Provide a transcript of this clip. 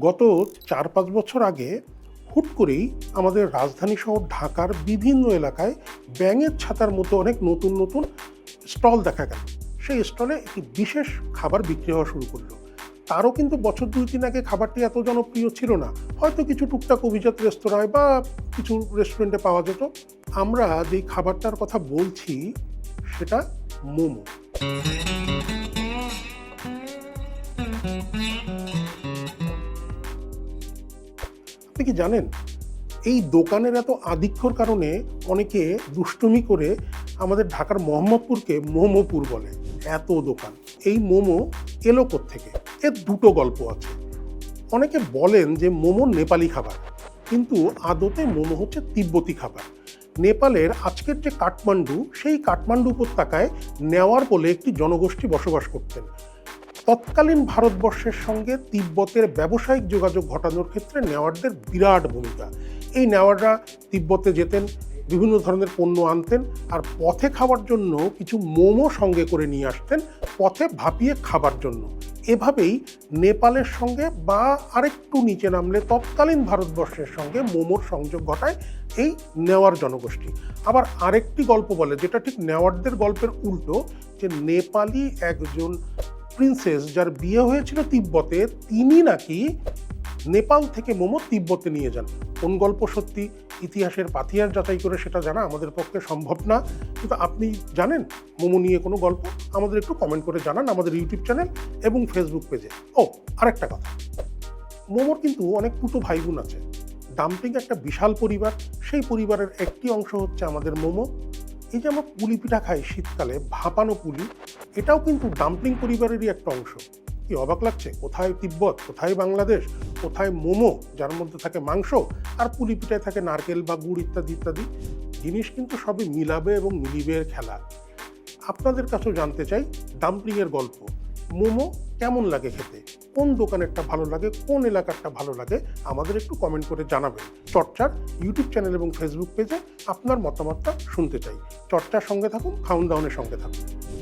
গত চার পাঁচ বছর আগে হুট করেই আমাদের রাজধানী শহর ঢাকার বিভিন্ন এলাকায় ব্যাঙের ছাতার মতো অনেক নতুন নতুন স্টল দেখা গেল। সেই স্টলে একটি বিশেষ খাবার বিক্রি হওয়া শুরু করল। তারও কিন্তু বছর দুই তিন আগে খাবারটি এত জনপ্রিয় ছিল না। হয়তো কিছু টুকটাক অভিজাত রেস্তোরাঁয় বা কিছু রেস্টুরেন্টে পাওয়া যেত। আমরা যেই খাবারটার কথা বলছি, সেটা মোমো। আপনি কি জানেন? এই দোকানের এত আধিক্যর কারণে অনেকে দুষ্টুমি করে আমাদের ঢাকার মোহাম্মদপুরকে মোমোপুর বলে। এত দোকান। এই মোমো এলো থেকে এর দুটো গল্প আছে। অনেকে বলেন যে মোমো নেপালি খাবার, কিন্তু আদতে মোমো হচ্ছে তিব্বতী খাবার। নেপালের আজকের যে কাঠমান্ডু, সেই কাঠমান্ডু উপত্যকায় নেওয়ার বলে একটি জনগোষ্ঠী বসবাস করতেন। তৎকালীন ভারতবর্ষের সঙ্গে তিব্বতের ব্যবসায়িক যোগাযোগ ঘটানোর ক্ষেত্রে নেওয়ারদের বিরাট ভূমিকা। এই নেওয়াররা তিব্বতে যেতেন, বিভিন্ন ধরনের পণ্য আনতেন আর পথে খাওয়ার জন্য কিছু মোমো সঙ্গে করে নিয়ে আসতেন, পথে ভাপিয়ে খাবার জন্য। এভাবেই নেপালের সঙ্গে বা আরেকটু নিচে নামলে তৎকালীন ভারতবর্ষের সঙ্গে মোমোর সংযোগ ঘটায় এই নেওয়ার জনগোষ্ঠী। আবার আরেকটি গল্প বলে, যেটা ঠিক নেওয়ারদের গল্পের উল্টো, যে নেপালি একজন প্রিন্সেস যার বিয়ে হয়েছিল তিব্বতে, তিনি নাকি নেপাল থেকে মোমো তিব্বতে নিয়ে যান। কোন গল্প সত্যি? ইতিহাসের পাথিয়ার যাচাই করে সেটা জানা আমাদের পক্ষে সম্ভব না। কিন্তু আপনি জানেন মোমো নিয়ে কোনো গল্প? আমাদের একটু কমেন্ট করে জানান আমাদের ইউটিউব চ্যানেল এবং ফেসবুক পেজে ও, আরেকটা কথা। মোমোর কিন্তু অনেক পুটো ভাই বোন আছে। ডাম্পিং একটা বিশাল পরিবার। সেই পরিবারের একটি অংশ হচ্ছে আমাদের মোমো। এই যে আমরা পুলি পিঠা খাই শীতকালে, ভাপানো পুলি এটাও কিন্তু ডাম্পলিং পরিবারেরই একটা অংশ। কি অবাক লাগছে? কোথায় তিব্বত, কোথায় বাংলাদেশ, কোথায় মোমো, যার মধ্যে থাকে মাংস, আর পুলি পিঠায় থাকে নারকেল বা গুড় ইত্যাদি ইত্যাদি? জিনিস কিন্তু সবই মিলাবে এবং মিলিবের খেলা। আপনাদের কাছেও জানতে চাই ডাম্পলিংয়ের গল্প। মোমো কেমন লাগে খেতে? কোন দোকানেরটা ভালো লাগে? কোন এলাকারটা ভালো লাগে? আমাদের একটু কমেন্ট করে জানাবেন। চর্চার ইউটিউব চ্যানেল এবং ফেসবুক পেজে আপনার মতামতটা শুনতে চাই। চর্চার সঙ্গে থাকুন খাউন দাউনের সঙ্গে থাকুন।